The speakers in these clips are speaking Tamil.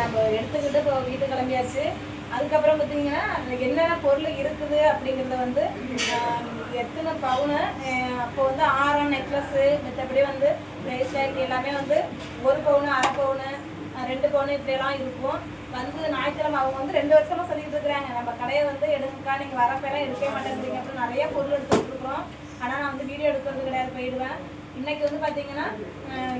நம்ம எடுத்துக்கிட்டு இப்போ வீட்டு கிளம்பியாச்சு. அதுக்கப்புறம் பார்த்தீங்கன்னா என்னென்ன பொருள் இருக்குது அப்படிங்கிறத வந்து எத்தனை பவுனு அப்போ வந்து ஆரம் நெக்லஸ்ஸு மற்றபடி வந்து பிரேஸ்லெட் எல்லாமே வந்து ஒரு பவுனு அரை பவுனு ரெண்டு பவுனு இப்படியெல்லாம் இருக்கும். வந்து ஞாயிற்றுக்கிழமை அவங்க வந்து ரெண்டு வருஷமா சொல்லிட்டு இருக்கிறாங்க. நம்ம கடையை வந்து எடுங்கக்கா நீங்கள் வரப்பெல்லாம் எடுக்கவே மாட்டேங்கிறீங்க அப்படின்னு நிறைய பொருள் எடுத்துட்டு இருக்கிறோம் ஆனால் நான் வந்து வீடியோ எடுக்கிறது கிடையாது போயிடுவேன். இன்னைக்கு வந்து பார்த்தீங்கன்னா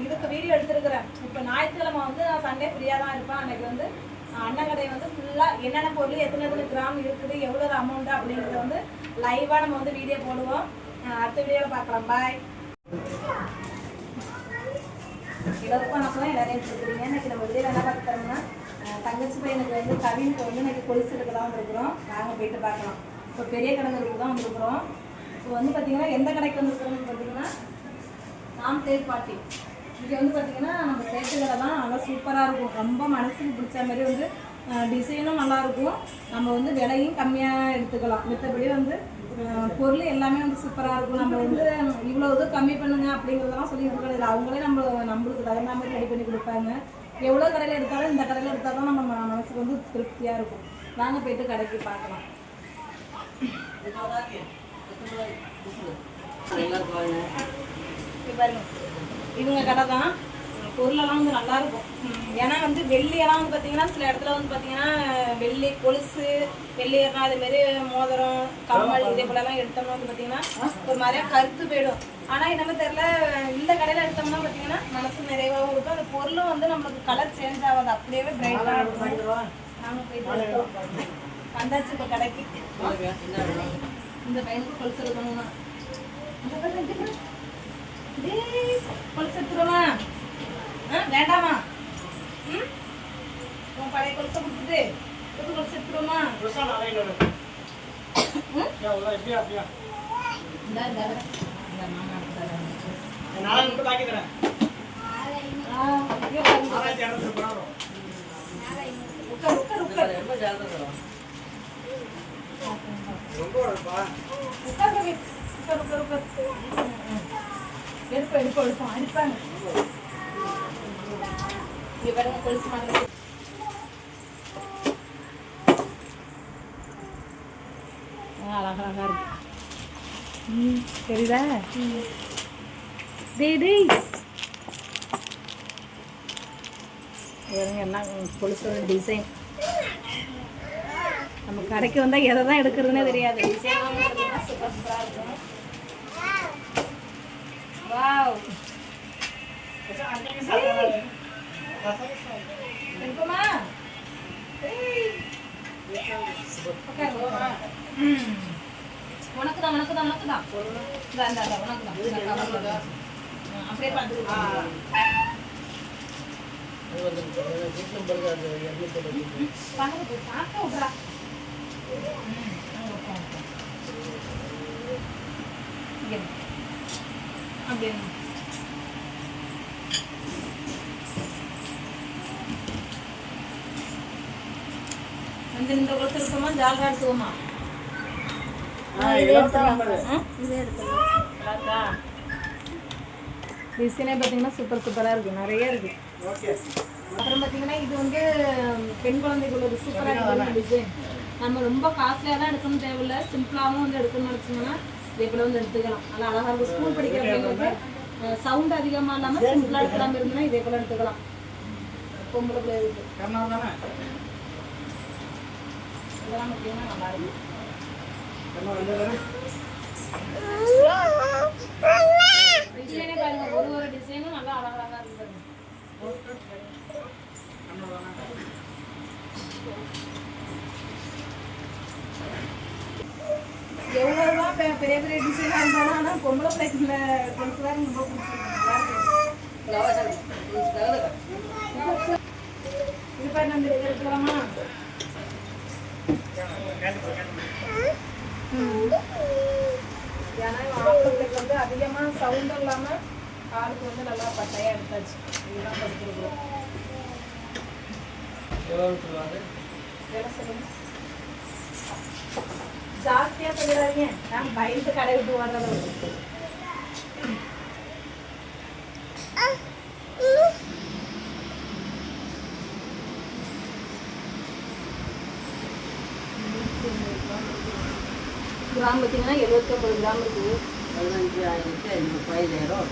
இதுக்கு வீடியோ எடுத்துருக்குறேன். இப்போ ஞாயிற்றுக்கிழமை வந்து நான் சண்டே ஃப்ரீயாக தான் இருப்பேன். அன்னைக்கு வந்து ஆஹ், அண்ணன் கடை வந்து ஃபுல்லாக என்னென்ன பொருள் எத்தனை எத்தனை கிராம் இருக்குது எவ்வளோ அமௌண்ட் அப்படிங்கிறத வந்து லைவாக நம்ம வந்து வீடியோ போடுவோம். அடுத்த வீடியோவில் பார்க்கலாம். பாய் எல்லாருக்கும் வணக்கம் எல்லாரையும் எடுத்துருக்கீங்க இன்னைக்கு நம்ம வெளியில் என்ன பார்க்க தங்கச்சி பையனுக்கு வந்து கவினுக்கு வந்து இன்னைக்கு கொலுசு எடுக்க தான் வந்திருக்கிறோம். நாங்கள் போயிட்டு பார்க்கலாம். இப்போ பெரிய கடைகளுக்கு தான் வந்துருக்குறோம். இப்போ வந்து பார்த்தீங்கன்னா எந்த கடைக்கு வந்துருக்குறோம்னு பார்த்தீங்கன்னா நாம் தேர்ட் பார்ட்டி இது வந்து பார்த்தீங்கன்னா நம்ம சேர்த்துக்கிறதெல்லாம் தான் நல்லா சூப்பராக இருக்கும். ரொம்ப மனசுக்கு பிடிச்ச மாதிரி வந்து டிசைனும் நல்லாயிருக்கும் நம்ம வந்து விலையும் கம்மியாக எடுத்துக்கலாம். மற்றபடி வந்து பொருள் எல்லாமே வந்து சூப்பராக இருக்கும். நம்ம வந்து இவ்வளோ இது கம்மி பண்ணுங்க அப்படிங்கிறதெல்லாம் சொல்லி இது கிடையாது அவங்களே நம்ம நம்மளுக்கு தகுந்த மாதிரி ரெடி பண்ணி கொடுப்பாங்க. எவ்வளோ கடையில் எடுத்தாலும் இந்த கடையில் எடுத்தால் தான் நம்ம மனசுக்கு வந்து திருப்தியாக இருக்கும். நாங்கள் போயிட்டு கடைக்கு பார்க்கலாம். இங்க பாருங்க. இவங்க கடை தான். பொருளெல்லாம் வந்து நல்லா இருக்கும். ஏன்னா வந்து வெள்ளியெல்லாம் வந்து பார்த்தீங்கன்னா சில இடத்துல வந்து பார்த்தீங்கன்னா வெள்ளி கொலுசு வெள்ளி அது மாரி மோதிரம் கம்மல் இதே போலலாம் எடுத்தோம்னா வந்து பார்த்தீங்கன்னா ஒரு மாதிரியா கருத்து போயிடும். ஆனால் என்னமோ தெரியல இந்த கடையில் எடுத்தோம்னா பார்த்தீங்கன்னா மனசு நிறைவாகவும் இருக்கும். அந்த பொருளும் வந்து நம்மளுக்கு கலர் சேஞ்ச் ஆகாது. அப்படியே பிரைட்டாக இருக்கும். நாங்கள் போயிட்டு. வந்தாச்சு இப்போ கடைக்கு. இந்த பையனுக்கு கொலுசு எடுக்கணும்னா இந்த பாரு, இங்க பாரு. டேய், கொலுசு எடுத்துருவா வேண்டாமா? ம்? உன் பழைய கொலுசை கொடுத்துட்டு புது கொலுசு எடுத்துருவோமா ம்? இந்தா, இந்தா, இந்த. மாமா எடுத்துறாரு. எடுப்போம், அடிப்பாங்க. பாருங்க, கொலுசு மாதிரி. ஆ, இருக்கு ம், தெரியுதா டேய் பாருங்க என்ன கொலுசோட டிசைன் நம்ம கடைக்கு வந்தால் எதை தான் எடுக்கிறதுனே தெரியாது டிசைன் சூப்பர் சூப்பராக இருக்கும் வாவ் எடுப்போமா ஏய். உட்காரு, உட்காரு. ம். உனக்கு தான் உனக்கு தான் உனக்கு தான் இந்தா, இந்தா, இந்தா, உனக்கு தான் இந்த cover ல. ஆ, அப்படியே பார்த்துக்கலாம் பக்கத்து போய் பார்க்க விட்றா ம், அங்க உட்காரு, உட்காரு. இங்க வந்து இந்த கொலுசு எடுத்தோமா ஜால்ரா எடுத்துவோமா டிசைனே பார்த்தீங்கன்னா சூப்பர் சூப்பராக இருக்கு. நிறைய இருக்கு. அப்புறம் பார்த்தீங்கன்னா இது வந்து பெண் குழந்தைகள் ஒரு சூப்பராக டிசைன் நம்ம ரொம்ப காஸ்ட்லியாக தான் எடுக்கணும் தேவையில்ல. சிம்பிளாகவும் வந்து எடுக்கணும்னு நினச்சிங்கன்னா இதே போல வந்து எடுத்துக்கலாம். நல்லா அழகாக இருக்கும் ஸ்கூல் படிக்கிற பிள்ளைங்களுக்கு சவுண்ட் அதிகமாக இல்லாமல் சிம்பிளாக எடுக்கலாம் இருந்தால் இதே போல எடுத்துக்கலாம். பொம்பளை பிள்ளைகளுக்கு இதெல்லாம் பார்த்தீங்கன்னா நல்லா இருக்கும் டிசைனே பாருங்க. ஒரு ஒரு டிசைனும் நல்லா அழகழகா இருக்கு. பாருங்க எவ்வளவுதான் பெ- பெரிய பெரிய டிசைனா இருந்தாலும் ஆனா பொம்பளை பிள்ளைக்குள்ள கொலுசு தான் ரொம்ப பிடிச்சிருக்கு. இது பாரு நம்ம இதை ஏன்னா ஆப்பிளுக்கு வந்து அதிகமா சவுண்ட் இல்லாம காலுக்கு வந்து நல்லா பட்டையா எடுத்தாச்சு. இதுதான் படிக்கிறோம் வேலை சொல்லுங்க. ஜாஸ்தியாக சொல்லிடாதீங்க. நான் பயந்து கடை விட்டு வர்றதோ கிராம் பார்த்தீங்கன்னா எழுபத்தி ஒன்பது கிராம் இருக்குது பதினஞ்சு ஆயிரத்தி ஐநூறு பதினாயிரம்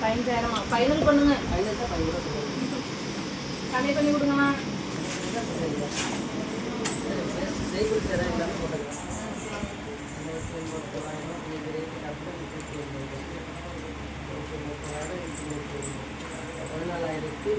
பதினஞ்சாயிரமா ஃபைனல் பண்ணுங்க. ஃபைனல் தான் பதினஞ்சு கம்மி பண்ணி கொடுங்கண்ணா போட்டுக்கலாம். முப்பதாயிரம் இது ரேட்டு கரெக்டாக முப்பத்தி ஒன்பது பதினாலாயிரத்தி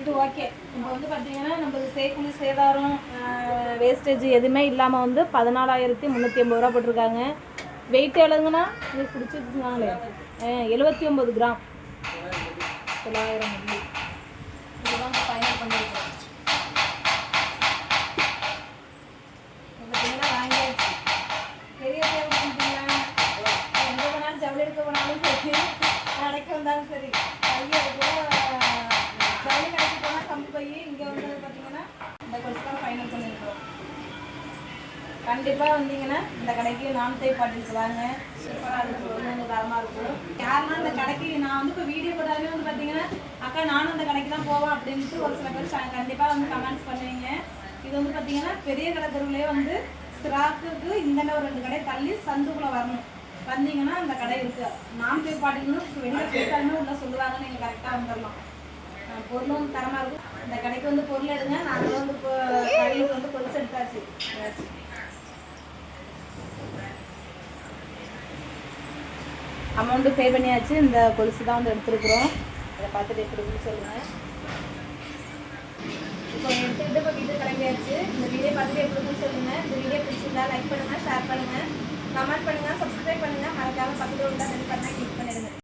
இது ஓகே இப்போ வந்து பார்த்தீங்கன்னா நம்மளுக்கு சேக்குழி சேதாரம் வேஸ்டேஜ் எதுவுமே இல்லாமல் வந்து பதினாலாயிரத்தி முந்நூற்றி ஐம்பது ரூபா போட்டிருக்காங்க. வெயிட் எவ்வளோங்கண்ணா இது பிடிச்சிருச்சுனாங்களே எழுபத்தி ஒம்பது கிராம். தொள்ளாயிரம் மில்லி இதுதான் ஃபைனல் பண்ணியிருக்கோம் பார்த்தீங்கன்னா வாங்கியாச்சு பெரிய தேவை பண்ணிட்டீங்களா எங்கே போனாலும் ஜவுளி எடுக்க போனாலும் சரி கடைக்கு வந்தாலும் சரி பைய ஜவுளி கடைக்கு போனால் கம்பி பை இங்கே வந்து பார்த்தீங்கன்னா இந்த கொலுசு தான் ஃபைனல் பண்ணியிருக்கோம் கண்டிப்பாக வந்தீங்கன்னா இந்த கடைக்கு நாமத்தை பாட்டிலுக்கு வாங்க. சூப்பராக இருக்கும். ஒன்று தரமாக இருக்கும். யாருன்னா இந்த கடைக்கு நான் வந்து இப்போ வீடியோ போட்டாலுமே வந்து பார்த்தீங்கன்னா அக்கா நானும் இந்த கடைக்கு தான் போவேன் அப்படின்ட்டு ஒரு சில பேர் கண்டிப்பாக வந்து கமெண்ட்ஸ் பண்ணுவீங்க. இது வந்து பார்த்தீங்கன்னா பெரிய கடை தெருவுலேயே வந்து ஸ்டாக்குக்கு இந்த ஒரு ரெண்டு கடை தள்ளி சந்துக்குள்ளே வரணும். வந்தீங்கன்னா அந்த கடை இருக்கு. நாமத்தை பாட்டிலுன்னு வெளியே போட்டாலுமே உள்ள சொல்லுவாங்க நீங்கள் கரெக்டாக வந்துடலாம். பொருளும் தரமாக இருக்கும். இந்த கடைக்கு வந்து பொருள் எடுங்க. நாங்கள் வந்து இப்போ கடையில் வந்து கொலுசு எடுத்தாச்சு. அமௌண்ட்டு பே பண்ணியாச்சு. இந்த கொலுசு தான் வந்து எடுத்துருக்குறோம். அதை பார்த்துட்டு எப்படி இருக்குன்னு சொல்லுங்கள் இப்போ எடுத்துக்கிட்டு இப்போ வீடு கிளம்பியாச்சு. இந்த வீடியோ பார்த்துட்டு எப்படி இருக்குன்னு சொல்லுங்கள் இந்த வீடியோ பிடிச்சிருந்தா லைக் பண்ணுங்கள் ஷேர் பண்ணுங்கள் கமெண்ட் பண்ணுங்கள் சப்ஸ்கிரைப் பண்ணுங்கள் மறக்காம பக்கத்தில் உள்ள பெல் பண்ணால் கிளிக் பண்ணிடுங்க.